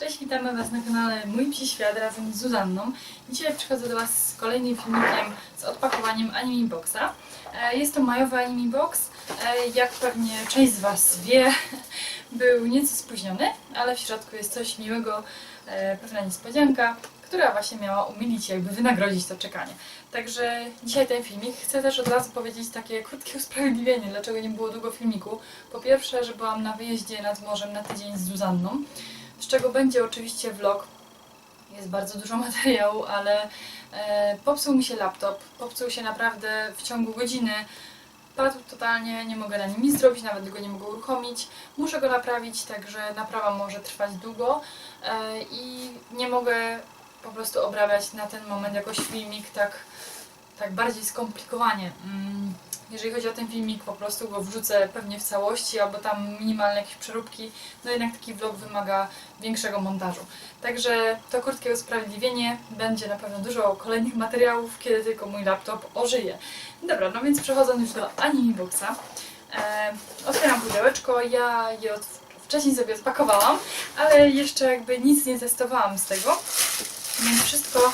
Cześć, witamy Was na kanale Mój Psi Świat razem z Zuzanną. Dzisiaj przychodzę do Was z kolejnym filmikiem z odpakowaniem Anime Boxa. E, Jest to majowy Anime Box. E, Jak pewnie część z Was wie, był nieco spóźniony, ale w środku jest coś miłego, e, pewna niespodzianka, która właśnie miała umilić, jakby wynagrodzić to czekanie. Także dzisiaj ten filmik. Chcę też od razu powiedzieć takie krótkie usprawiedliwienie, dlaczego nie było długo filmiku. Po pierwsze, że byłam na wyjeździe nad morzem na tydzień z Zuzanną, z czego będzie oczywiście vlog. Jest bardzo dużo materiału, ale e, popsuł mi się laptop. Popsuł się naprawdę w ciągu godziny. Padł totalnie, nie mogę na nim nic zrobić, nawet go nie mogę uruchomić. Muszę go naprawić, także naprawa może trwać długo e, i nie mogę po prostu obrabiać na ten moment jakoś filmik tak, tak bardziej skomplikowanie. Mm, Jeżeli chodzi o ten filmik, po prostu go wrzucę pewnie w całości, albo tam minimalne jakieś przeróbki. No jednak taki vlog wymaga większego montażu. Także to krótkie usprawiedliwienie. Będzie na pewno dużo kolejnych materiałów, kiedy tylko mój laptop ożyje. Dobra, no więc przechodząc już do Anime Boxa. E, otwieram pudełeczko. Ja je od, wcześniej sobie odpakowałam, ale jeszcze jakby nic nie testowałam z tego. Więc wszystko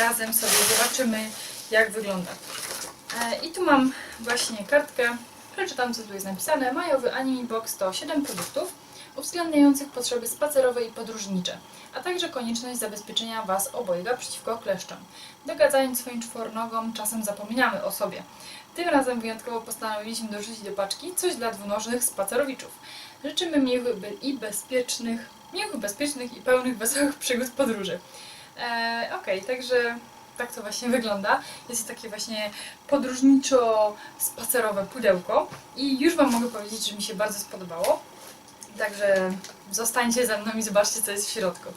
razem sobie zobaczymy, jak wygląda. E, I tu mam właśnie kartkę. Przeczytam, co tu jest napisane. Majowy Anime Box to 7 produktów uwzględniających potrzeby spacerowe i podróżnicze, a także konieczność zabezpieczenia Was obojga przeciwko kleszczom. Dogadzając swoim czwornogom, czasem zapominamy o sobie. Tym razem wyjątkowo postanowiliśmy dorzucić do paczki coś dla dwunożnych spacerowiczów. Życzymy miłych i bezpiecznych, miłych, bezpiecznych i pełnych wesołych przygód podróży. E, Okej, także tak to właśnie wygląda. Jest takie właśnie podróżniczo-spacerowe pudełko i już Wam mogę powiedzieć, że mi się bardzo spodobało. Także zostańcie ze mną i zobaczcie, co jest w środku.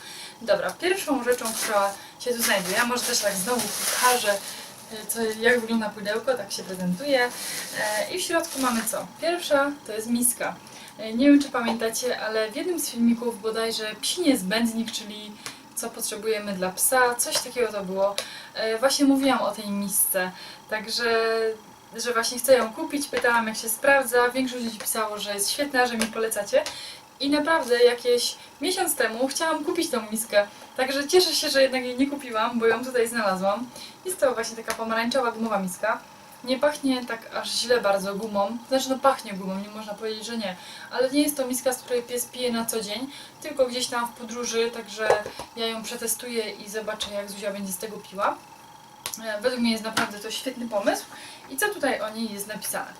Dobra, pierwszą rzeczą, która się tu znajduje, ja może też tak znowu pokażę, e, co, jak wygląda pudełko, tak się prezentuje. I w środku mamy co? Pierwsza to jest miska. E, Nie wiem, czy pamiętacie, ale w jednym z filmików bodajże psi niezbędnik, czyli co potrzebujemy dla psa, coś takiego to było. E, Właśnie mówiłam o tej misce, także że właśnie chcę ją kupić, pytałam jak się sprawdza, większość ludzi pisało, że jest świetna, że mi polecacie i naprawdę jakieś miesiąc temu chciałam kupić tą miskę, także cieszę się, że jednak jej nie kupiłam, bo ją tutaj znalazłam. Jest to właśnie taka pomarańczowa gumowa miska. Nie pachnie tak aż źle bardzo gumą, znaczy no pachnie gumą, nie można powiedzieć, że nie, ale nie jest to miska, z której pies pije na co dzień, tylko gdzieś tam w podróży, także ja ją przetestuję i zobaczę jak Zuzia będzie z tego piła. E, Według mnie jest naprawdę to świetny pomysł. I co tutaj o niej jest napisane?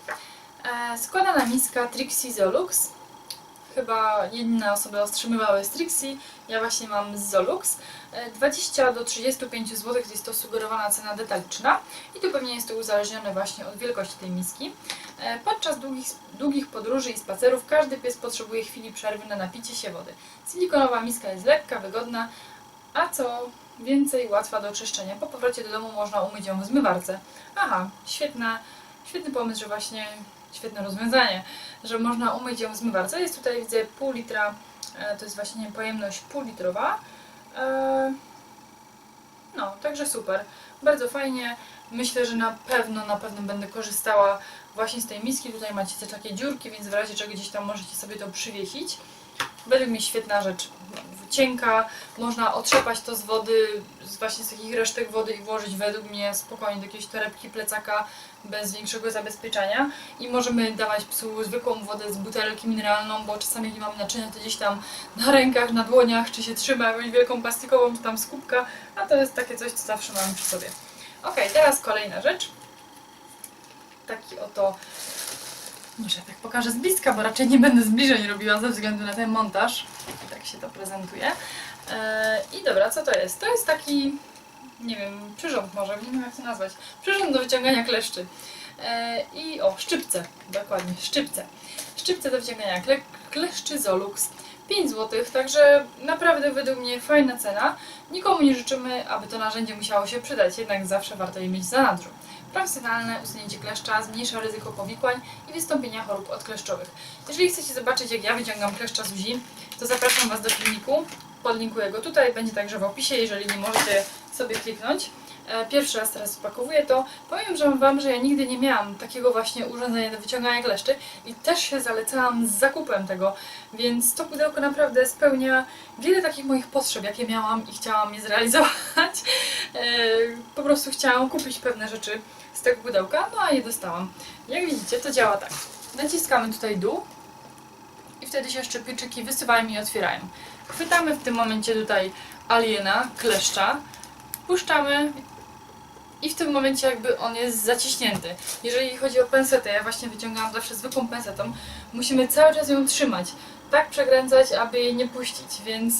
E, składana miska Trixie Zolux. Chyba inne osoby otrzymywały z Trixie, ja właśnie mam z Zolux. E, 20 do 35 zł to jest to sugerowana cena detaliczna i tu pewnie jest to uzależnione właśnie od wielkości tej miski. E, Podczas długich, długich podróży i spacerów każdy pies potrzebuje chwili przerwy na napicie się wody. Silikonowa miska jest lekka, wygodna, a co więcej łatwa do czyszczenia. Po powrocie do domu można umyć ją w zmywarce. Aha, świetna, świetny pomysł, że właśnie świetne rozwiązanie, że można umyć ją w zmywarce. Jest tutaj, widzę, pół litra, e, to jest właśnie pojemność półlitrowa. E, No, także super. Bardzo fajnie. Myślę, że na pewno, na pewno będę korzystała właśnie z tej miski. Tutaj macie te takie dziurki, więc w razie czego gdzieś tam możecie sobie to przywiesić. Według mnie świetna rzecz. Cienka, można otrzepać to z wody, z właśnie z takich resztek wody i włożyć według mnie spokojnie do jakiejś torebki, plecaka bez większego zabezpieczenia. I możemy dawać psu zwykłą wodę z butelki mineralną, bo czasami jak mamy naczynia, to gdzieś tam na rękach, na dłoniach, czy się trzyma jakąś wielką plastikową, czy tam skupka, a to jest takie coś, co zawsze mamy przy sobie. Ok, teraz kolejna rzecz. Taki oto może tak pokażę z bliska, bo raczej nie będę zbliżeń robiła ze względu na ten montaż. Tak się to prezentuje. Eee, I dobra, co to jest? To jest taki, nie wiem, przyrząd może, nie wiem jak to nazwać. Przyrząd do wyciągania kleszczy. Eee, I o, szczypce, dokładnie, szczypce. Szczypce do wyciągania kle kleszczy Zolux. 5 zł, także naprawdę według mnie fajna cena. Nikomu nie życzymy, aby to narzędzie musiało się przydać, jednak zawsze warto je mieć w zanadrzu. Profesjonalne usunięcie kleszcza zmniejsza ryzyko powikłań i wystąpienia chorób odkleszczowych. Jeżeli chcecie zobaczyć, jak ja wyciągam kleszcza z Uzi, to zapraszam Was do filmiku. Podlinkuję go tutaj, będzie także w opisie, jeżeli nie możecie sobie kliknąć. E, Pierwszy raz teraz opakowuję to. Powiem że Wam, że ja nigdy nie miałam takiego właśnie urządzenia do wyciągania kleszczy i też się zalecałam z zakupem tego, więc to pudełko naprawdę spełnia wiele takich moich potrzeb, jakie miałam i chciałam je zrealizować. E, Po prostu chciałam kupić pewne rzeczy z tego pudełka, no a je dostałam. Jak widzicie, to działa tak. Naciskamy tutaj dół i wtedy się szczypyczyki wysuwają i otwierają. Chwytamy w tym momencie tutaj aliena, kleszcza, puszczamy i w tym momencie jakby on jest zaciśnięty. Jeżeli chodzi o pensetę, ja właśnie wyciągałam zawsze zwykłą pensetą, musimy cały czas ją trzymać, tak przekręcać, aby jej nie puścić, więc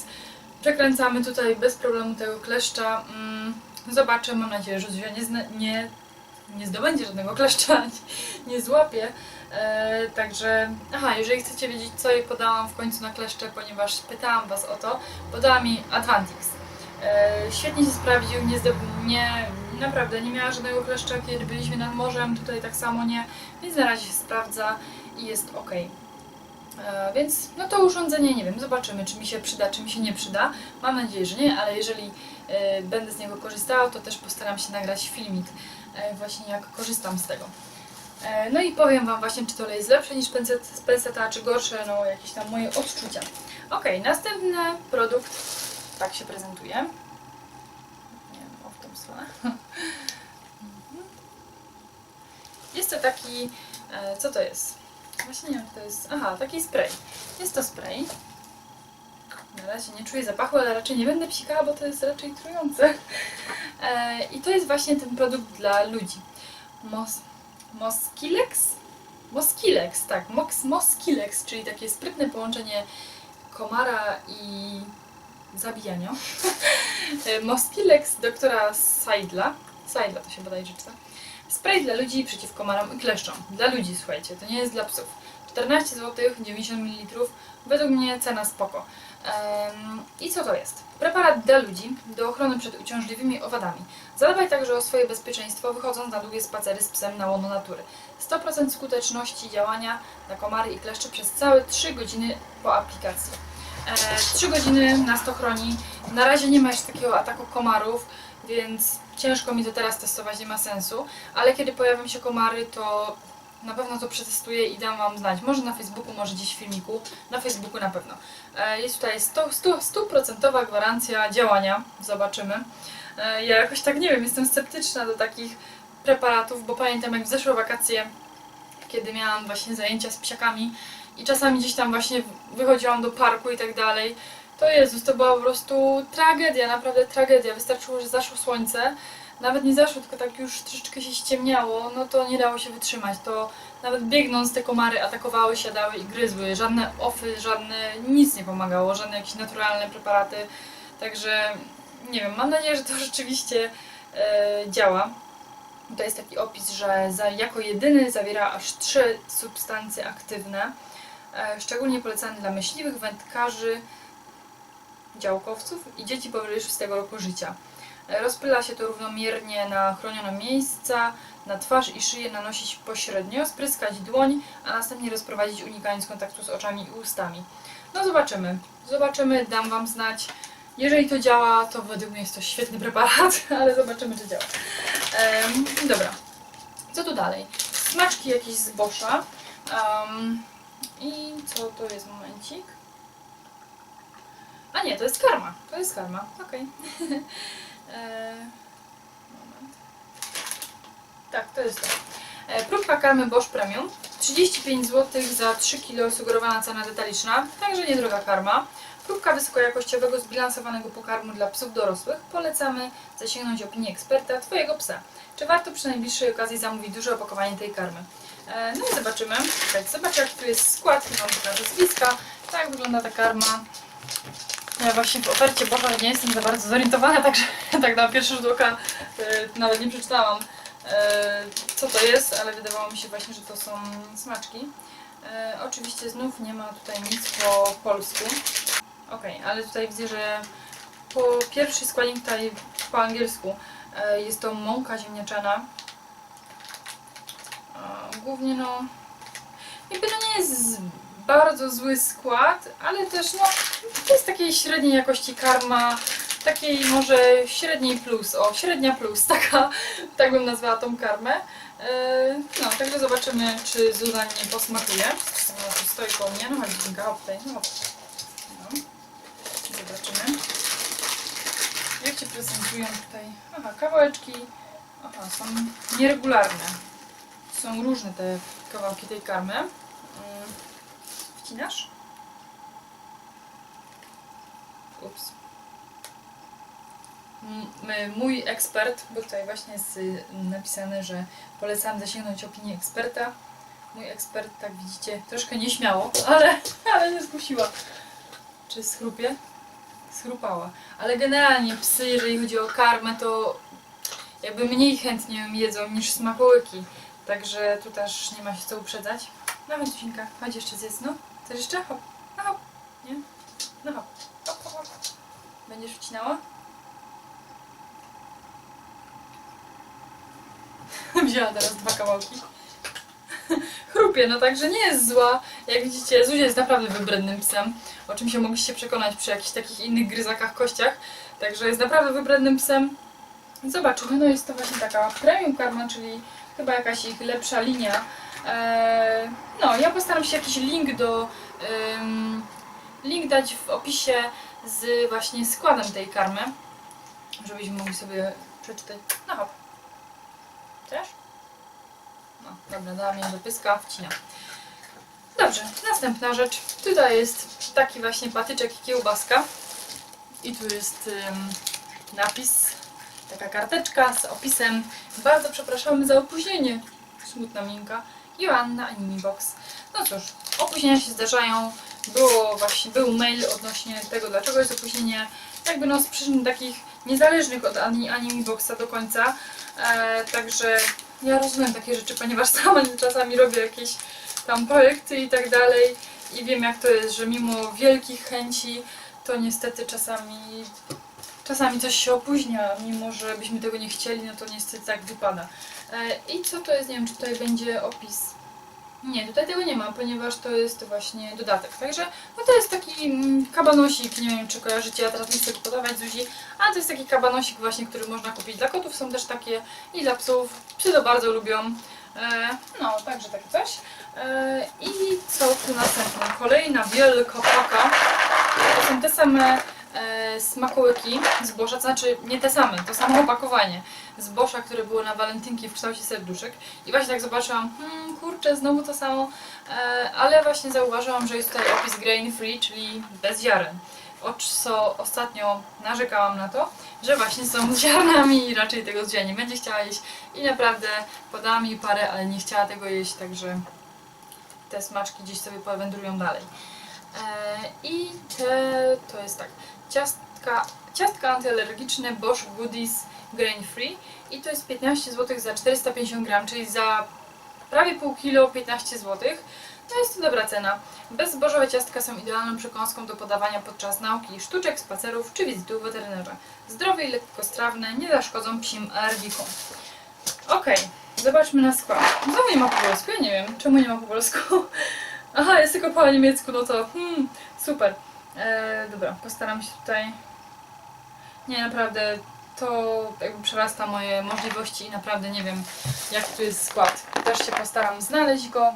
przekręcamy tutaj bez problemu tego kleszcza. Mm, Zobaczę, mam nadzieję, że nie, nie, nie zdobędzie żadnego kleszcza, nie, złapie. E, także, aha, jeżeli chcecie wiedzieć, co jej podałam w końcu na kleszcze, ponieważ pytałam Was o to, podała mi Advantix. E, świetnie się sprawdził, nie, zdob- naprawdę nie miała żadnego kleszcza, kiedy byliśmy nad morzem, tutaj tak samo nie, więc na razie się sprawdza i jest ok. E, więc no to urządzenie, nie wiem, zobaczymy, czy mi się przyda, czy mi się nie przyda. Mam nadzieję, że nie, ale jeżeli e, będę z niego korzystała, to też postaram się nagrać filmik właśnie jak korzystam z tego. E, No i powiem Wam właśnie, czy to jest lepsze niż penset, penseta, czy gorsze, no jakieś tam moje odczucia. Ok, następny produkt tak się prezentuje. Nie wiem, o w tą stronę. Jest to taki, e, co to jest? Właśnie nie wiem, to jest. Aha, taki spray. Jest to spray. Na razie nie czuję zapachu, ale raczej nie będę psikała, bo to jest raczej trujące. E, I to jest właśnie ten produkt dla ludzi. Mos Moskilex? Moskilex, tak. Mox, Moskilex, czyli takie sprytne połączenie komara i zabijania. E, Moskilex doktora Seidla. Seidla to się bodajże czyta. Spray dla ludzi przeciw komarom i kleszczom. Dla ludzi, słuchajcie, to nie jest dla psów. 14 zł, 90 ml. Według mnie cena spoko. I co to jest? Preparat dla ludzi do ochrony przed uciążliwymi owadami. Zadbaj także o swoje bezpieczeństwo, wychodząc na długie spacery z psem na łono natury. 100% skuteczności działania na komary i kleszcze przez całe 3 godziny po aplikacji. E, 3 godziny nas to chroni. Na razie nie ma jeszcze takiego ataku komarów, więc ciężko mi to teraz testować, nie ma sensu. Ale kiedy pojawią się komary, to na pewno to przetestuję i dam Wam znać. Może na Facebooku, może gdzieś w filmiku. Na Facebooku na pewno. E, Jest tutaj 100%, 100, 100% gwarancja działania. Zobaczymy. E, Ja jakoś tak nie wiem, jestem sceptyczna do takich preparatów, bo pamiętam jak w zeszłe wakacje, kiedy miałam właśnie zajęcia z psiakami i czasami gdzieś tam właśnie wychodziłam do parku i tak dalej, to Jezus, to była po prostu tragedia, naprawdę tragedia. Wystarczyło, że zaszło słońce, nawet nie zaszło, tylko tak już troszeczkę się ściemniało, no to nie dało się wytrzymać. To nawet biegnąc te komary atakowały, siadały i gryzły. Żadne ofy, żadne, nic nie pomagało, żadne jakieś naturalne preparaty. Także nie wiem, mam nadzieję, że to rzeczywiście e, działa. To jest taki opis, że za, jako jedyny zawiera aż trzy substancje aktywne, e, szczególnie polecany dla myśliwych, wędkarzy, działkowców i dzieci powyżej 6 roku życia. Rozpyla się to równomiernie na chronione miejsca, na twarz i szyję nanosić pośrednio, spryskać dłoń, a następnie rozprowadzić unikając kontaktu z oczami i ustami. No zobaczymy. Zobaczymy, dam Wam znać. Jeżeli to działa, to według mnie jest to świetny preparat, ale zobaczymy, czy działa. Dobra. Co tu dalej? Smaczki jakieś z Boscha. Em, I co to jest? Momencik. A nie, to jest karma. To jest karma. Okej. E, Moment. Tak, to jest to. E, Próbka karmy Bosch Premium. 35 zł za 3 kg sugerowana cena detaliczna, także niedroga karma. Próbka wysokojakościowego, zbilansowanego pokarmu dla psów dorosłych. Polecamy zasięgnąć opinii eksperta Twojego psa. Czy warto przy najbliższej okazji zamówić duże opakowanie tej karmy? E, No i zobaczymy. Tak, zobaczę jak tu jest skład, Wam pokażę z bliska. Tak wygląda ta karma. Ja właśnie w ofercie Bocha nie jestem za bardzo zorientowana, także tak na pierwszy rzut oka e, nawet nie przeczytałam e, co to jest, ale wydawało mi się właśnie, że to są smaczki. E, oczywiście znów nie ma tutaj nic po polsku. Ok, ale tutaj widzę, że po pierwszy składnik tutaj po angielsku e, jest to mąka ziemniaczana. E, głównie no jakby to nie jest bardzo zły skład, ale też no to jest takiej średniej jakości karma. takiej może średniej plus, o średnia plus, taka, tak bym nazwała tą karmę. E, No, także zobaczymy, czy Zuzan nie posmakuje. Tu stoi koło mnie, no chodź, Zinka, hop no. No. Zobaczymy. Jak się prezentują tutaj? Aha, kawałeczki. Aha, są nieregularne. Są różne te kawałki tej karmy. Wcinasz? Ups. Mój ekspert, bo tutaj właśnie jest napisane, że polecam zasięgnąć opinii eksperta. Mój ekspert, tak widzicie, troszkę nieśmiało, ale, ale nie zgłosiła. Czy schrupie? Schrupała. Ale generalnie psy, jeżeli chodzi o karmę, to jakby mniej chętnie jedzą niż smakołyki. Także tu też nie ma się co uprzedzać. No chodź, chodź jeszcze zjedz, no. Chcesz jeszcze? Hop, no hop, nie? No hop, hop, hop, hop. Będziesz wcinała? Wzięła teraz dwa kawałki. Chrupie, no także nie jest zła. Jak widzicie, Zuzia jest naprawdę wybrednym psem, o czym się mogliście przekonać przy jakichś takich innych gryzakach, kościach. Także jest naprawdę wybrednym psem. Zobaczymy, no jest to właśnie taka premium karma, czyli chyba jakaś ich lepsza linia. Eee, no, ja postaram się jakiś link do... link dać w opisie z właśnie składem tej karmy, żebyśmy mogli sobie przeczytać. No hop. No, dobra, dałam ją do pyska, wcinam. Dobrze, następna rzecz. Tutaj jest taki właśnie patyczek kiełbaska. I tu jest ym, napis, taka karteczka z opisem. Bardzo przepraszamy za opóźnienie. Smutna minka. Joanna Animibox. No cóż, opóźnienia się zdarzają. Było właśnie, był mail odnośnie tego, dlaczego jest opóźnienie. Jakby no z przyczyn takich niezależnych od Ani- Animiboxa do końca. E, także ja rozumiem takie rzeczy, ponieważ sama czasami robię jakieś tam projekty i tak dalej i wiem jak to jest, że mimo wielkich chęci to niestety czasami czasami coś się opóźnia, mimo że byśmy tego nie chcieli, no to niestety tak wypada. E, I co to jest? Nie wiem, czy tutaj będzie opis. Nie, tutaj tego nie ma, ponieważ to jest właśnie dodatek. Także no to jest taki mm, kabanosik, nie wiem czy kojarzycie, ja teraz nie chcę podawać Zuzi, ale to jest taki kabanosik właśnie, który można kupić dla kotów, są też takie i dla psów. Psy to bardzo lubią. E, no, także takie coś. E, I co tu następne? Kolejna wielka paka. To są te same e, smakołyki zboża, to znaczy nie te same, to samo opakowanie zboża, które było na walentynki w kształcie serduszek. I właśnie tak zobaczyłam, hmm, kurczę, znowu to samo, e, ale właśnie zauważyłam, że jest tutaj opis grain free, czyli bez ziaren. O co ostatnio narzekałam na to, że właśnie są z ziarnami i raczej tego Zuzia nie będzie chciała jeść. I naprawdę podała mi parę, ale nie chciała tego jeść, także te smaczki gdzieś sobie powędrują dalej. E, I te, to jest tak, ciastka, ciastka antyalergiczne Bosch Goodies Grain Free i to jest 15 zł za 450 gram, czyli za prawie pół kilo 15 zł. No jest to dobra cena. Bezzbożowe ciastka są idealną przekąską do podawania podczas nauki, sztuczek, spacerów czy wizyty u weterynarza. Zdrowe i lekkostrawne, nie zaszkodzą psim alergikom. Okej, zobaczmy na skład. Znowu nie ma po polsku, ja nie wiem, czemu nie ma po polsku. Aha, jest tylko po niemiecku, no to hmm, super. E, dobra, postaram się tutaj... Nie, naprawdę, to jakby przerasta moje możliwości i naprawdę nie wiem, jak tu jest skład. Też się postaram znaleźć go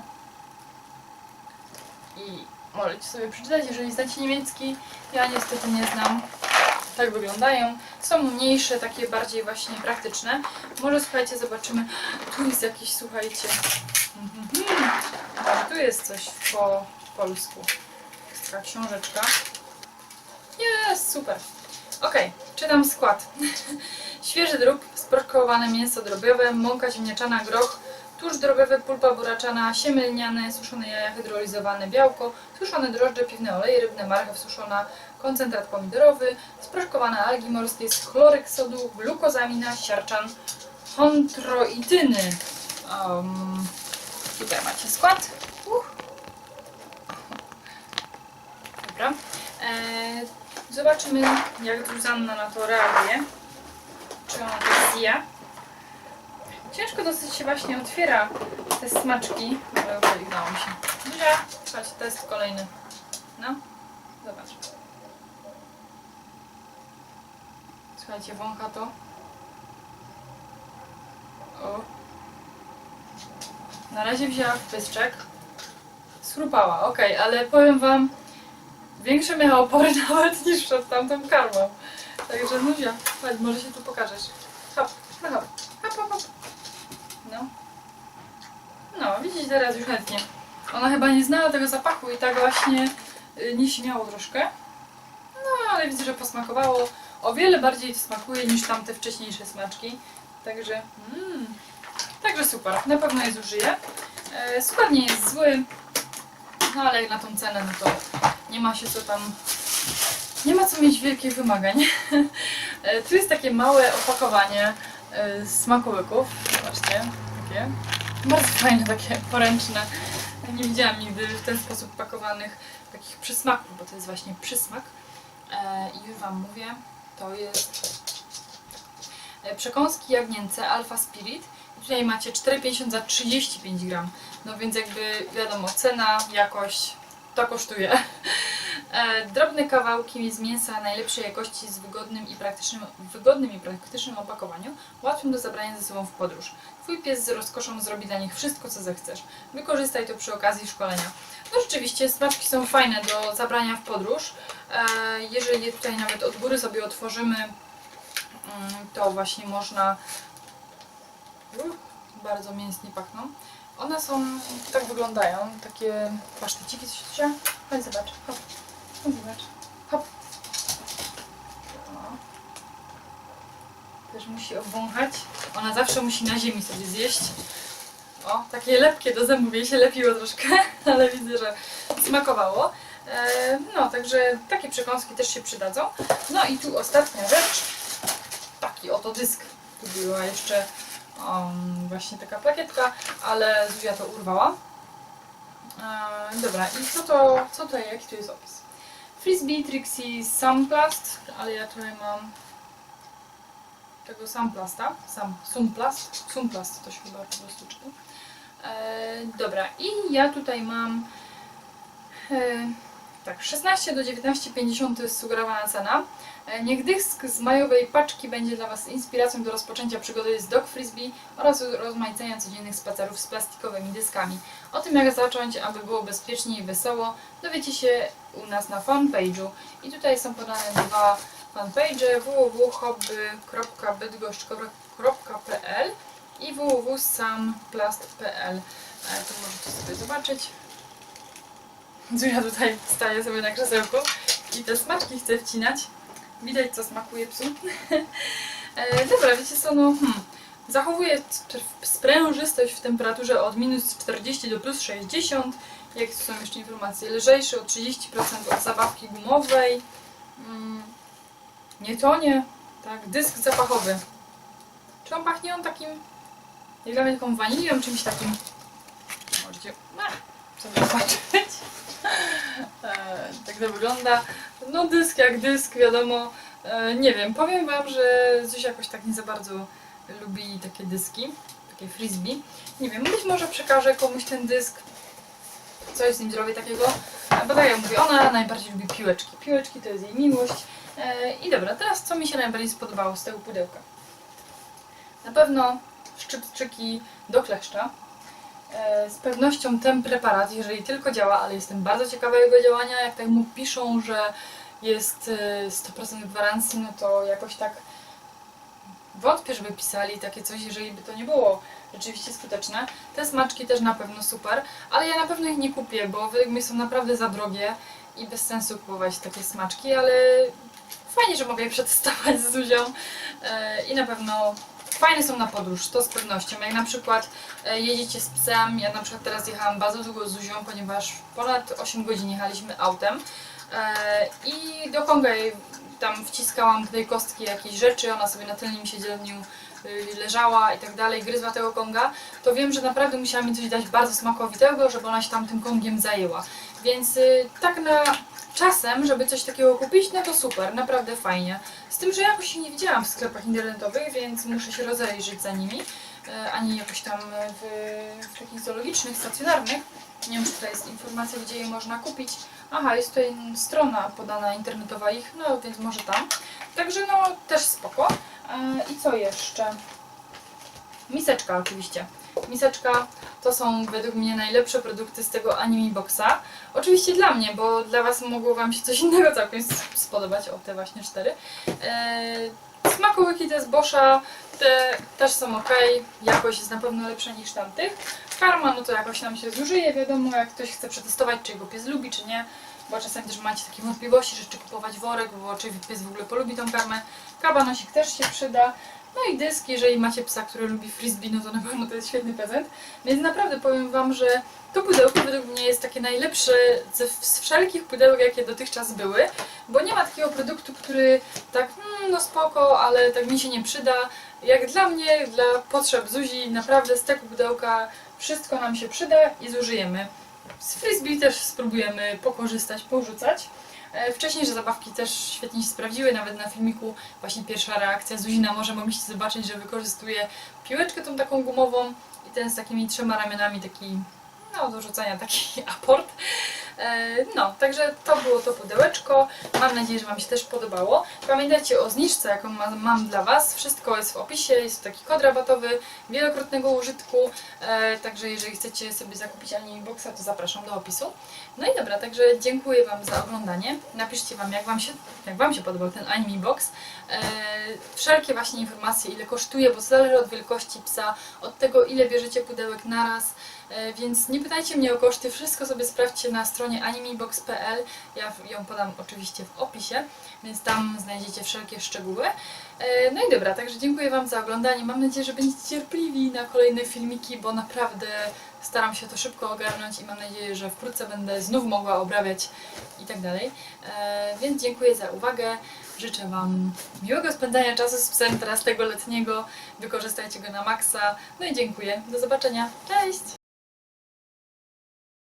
i możecie sobie przeczytać, jeżeli znacie niemiecki. Ja niestety nie znam. Tak wyglądają. Są mniejsze, takie bardziej właśnie praktyczne. Może słuchajcie, zobaczymy. Tu jest jakiś, słuchajcie. Mhm. Tu jest coś po polsku. Jest taka książeczka. Jest, super. Okej, czytam skład. Świeży drób, sproszkowane mięso drobiowe, mąka ziemniaczana, groch, tłuszcz drobiowy, pulpa buraczana, siemię lniane, suszone jaja hydrolizowane, białko, suszone drożdże, piwne oleje rybne, marchew suszona, koncentrat pomidorowy, sproszkowane algi morskie, chlorek sodu, glukozamina, siarczan, chondroityny. Um, tutaj macie skład. Uch. Dobra. Eee, zobaczymy, jak Zuzanna na to reaguje. Czy ona to zje. Ciężko dosyć się właśnie otwiera te smaczki, ale okej, udało mi się. Zuzia, chodź, test kolejny. No, zobacz. Słuchajcie, wącha to. O. Na razie wzięła w pysczek. Schrupała, okej, ale powiem wam, większe miała opory nawet niż przed tamtą karmą. Także Nuzia, chodź, może się tu pokażesz. Hop, no hop, hop, hop, hop. No. No, widzicie teraz już chętnie. Ona chyba nie znała tego zapachu i tak właśnie y, nie śmiało troszkę. No, ale widzę, że posmakowało. O wiele bardziej smakuje niż tamte wcześniejsze smaczki. Także, mm, także super. Na pewno je zużyję. E, skład nie jest zły, no ale na tą cenę, no to nie ma się co tam... Nie ma co mieć wielkich wymagań. E, tu jest takie małe opakowanie e, smakołyków. Zobaczcie, takie. Bardzo fajne, takie poręczne. Nie widziałam nigdy w ten sposób pakowanych takich przysmaków, bo to jest właśnie przysmak. E, I już Wam mówię, to jest przekąski jagnięce Alpha Spirit. Tutaj macie 4,50 za 35 gram. No więc jakby wiadomo, cena, jakość, to kosztuje. E, Drobne kawałki z mięsa najlepszej jakości z wygodnym i praktycznym, wygodnym i praktycznym opakowaniu, łatwym do zabrania ze sobą w podróż. Twój pies z rozkoszą zrobi dla nich wszystko, co zechcesz. Wykorzystaj to przy okazji szkolenia. No rzeczywiście, smaczki są fajne do zabrania w podróż. E, Jeżeli je tutaj nawet od góry sobie otworzymy, mm, to właśnie można... Uff, bardzo mięsnie pachną. One są, tak wyglądają, takie paszteciki, coś się Chodź zobacz, hop, chodź zobacz, hop. Też musi obwąchać. Ona zawsze musi na ziemi sobie zjeść. O, takie lepkie do zębów, jej się lepiło troszkę, ale widzę, że smakowało. E, no, także takie przekąski też się przydadzą. No i tu ostatnia rzecz. Taki oto dysk. Tu była jeszcze um, właśnie taka plakietka, ale Zuzia to urwała. E, dobra, i co to, co to, jaki tu jest opis? Frisbee Trixie Sunplast, ale ja tutaj mam tego Sunplasta, Sam, Sunplast, Sunplast to się chyba po prostu czyta. E, dobra, i ja tutaj mam e, tak, 16 do 19,50 to jest sugerowana cena. E, Niech dysk z majowej paczki będzie dla Was inspiracją do rozpoczęcia przygody z dog frisbee oraz rozmaicenia codziennych spacerów z plastikowymi dyskami. O tym jak zacząć, aby było bezpiecznie i wesoło, dowiecie się u nas na fanpage'u. I tutaj są podane dwa fanpage www.hobby.bydgoszcz.pl i www.samplast.pl E, Tu możecie sobie zobaczyć. Zuzia tutaj staje sobie na krzesełku i te smaczki chce wcinać. Widać, co smakuje psu. e, dobra, wiecie co, no hmm. Zachowuje sprężystość w temperaturze od minus 40 do plus 60. Jakie tu są jeszcze informacje? Lżejszy o 30% od zabawki gumowej. Mm, nie tonie. Tak, dysk zapachowy. Czy on pachnie on takim, jak dla mnie taką wanilią, czymś takim? Możecie a, sobie. E, tak to wygląda. No dysk jak dysk, wiadomo. E, nie wiem, powiem wam, że Zuzia jakoś tak nie za bardzo lubi takie dyski, takie frisbee. Nie wiem, być może przekażę komuś ten dysk, coś z nim zrobię takiego. E, Bo tak jak mówię, ona najbardziej lubi piłeczki. Piłeczki to jest jej miłość. E, I dobra, teraz co mi się najbardziej spodobało z tego pudełka? Na pewno szczypczyki do kleszcza. E, Z pewnością ten preparat, jeżeli tylko działa, ale jestem bardzo ciekawa jego działania, jak tak mu piszą, że jest e, 100% gwarancji, no to jakoś tak wątpię, żeby pisali takie coś, jeżeli by to nie było rzeczywiście skuteczne. Te smaczki też na pewno super, ale ja na pewno ich nie kupię, bo według mnie są naprawdę za drogie i bez sensu kupować takie smaczki, ale fajnie, że mogę je przetestować z Zuzią e, i na pewno fajne są na podróż, to z pewnością. Jak na przykład e, jedziecie z psem, ja na przykład teraz jechałam bardzo długo z Zuzią, ponieważ ponad 8 godzin jechaliśmy autem e, i do Konga tam wciskałam tej kostki jakieś rzeczy, ona sobie na tylnym siedzeniu y, leżała i tak dalej, gryzła tego konga, to wiem, że naprawdę musiałam mi coś dać bardzo smakowitego, żeby ona się tam tym kongiem zajęła. Więc y, tak na czasem, żeby coś takiego kupić, no to super, naprawdę fajnie. Z tym, że jakoś się nie widziałam w sklepach internetowych, więc muszę się rozejrzeć za nimi, e, ani jakoś tam w, w takich zoologicznych, stacjonarnych. Nie wiem, czy tutaj jest informacja, gdzie je można kupić. Aha, jest tutaj strona podana internetowa ich, no więc może tam. Także no, też spoko. E, I co jeszcze? Miseczka oczywiście. Miseczka to są według mnie najlepsze produkty z tego Anime Boxa. Oczywiście dla mnie, bo dla Was mogło Wam się coś innego całkiem spodobać. O, te właśnie cztery. Eee, smakołyki te z Boscha, te też są ok. Jakość jest na pewno lepsza niż tamtych. Karma, no to jakoś nam się zużyje, wiadomo, jak ktoś chce przetestować, czy jego pies lubi, czy nie. Bo czasami też macie takie wątpliwości, że czy kupować worek, bo czy pies w ogóle polubi tą karmę. Kabanosik też się przyda. No i dysk, jeżeli macie psa, który lubi frisbee, no to na pewno to jest świetny prezent. Więc naprawdę powiem Wam, że to pudełko według mnie jest takie najlepsze ze, z wszelkich pudełek, jakie dotychczas były, bo nie ma takiego produktu, który tak, hmm, no spoko, ale tak mi się nie przyda. Jak dla mnie, dla potrzeb Zuzi, naprawdę z tego pudełka wszystko nam się przyda i zużyjemy. Z frisbee też spróbujemy pokorzystać, porzucać. E, Wcześniejsze zabawki też świetnie się sprawdziły, nawet na filmiku właśnie pierwsza reakcja Zuzina może mogliście zobaczyć, że wykorzystuje piłeczkę tą taką gumową i ten z takimi trzema ramionami, taki no do rzucania taki aport. E, No, także to było to pudełeczko. Mam nadzieję, że Wam się też podobało. Pamiętajcie o zniżce, jaką ma- mam dla Was. Wszystko jest w opisie, jest taki kod rabatowy wielokrotnego użytku. E, Także jeżeli chcecie sobie zakupić Anime Boxa, to zapraszam do opisu. No i dobra, także dziękuję Wam za oglądanie. Napiszcie Wam, jak Wam się, jak wam się podobał ten Anime Box. E, wszelkie właśnie informacje, ile kosztuje, bo zależy od wielkości psa, od tego, ile bierzecie pudełek naraz. E, więc nie pytajcie mnie o koszty, wszystko sobie sprawdźcie na stronie animebox.pl. Ja ją podam oczywiście w opisie, więc tam znajdziecie wszelkie szczegóły. E, No i dobra, także dziękuję Wam za oglądanie. Mam nadzieję, że będziecie cierpliwi na kolejne filmiki, bo naprawdę staram się to szybko ogarnąć i mam nadzieję, że wkrótce będę znów mogła obrabiać i tak dalej. E, Więc dziękuję za uwagę. Życzę Wam miłego spędzania czasu z psem teraz tego letniego. Wykorzystajcie go na maksa. No i dziękuję. Do zobaczenia. Cześć!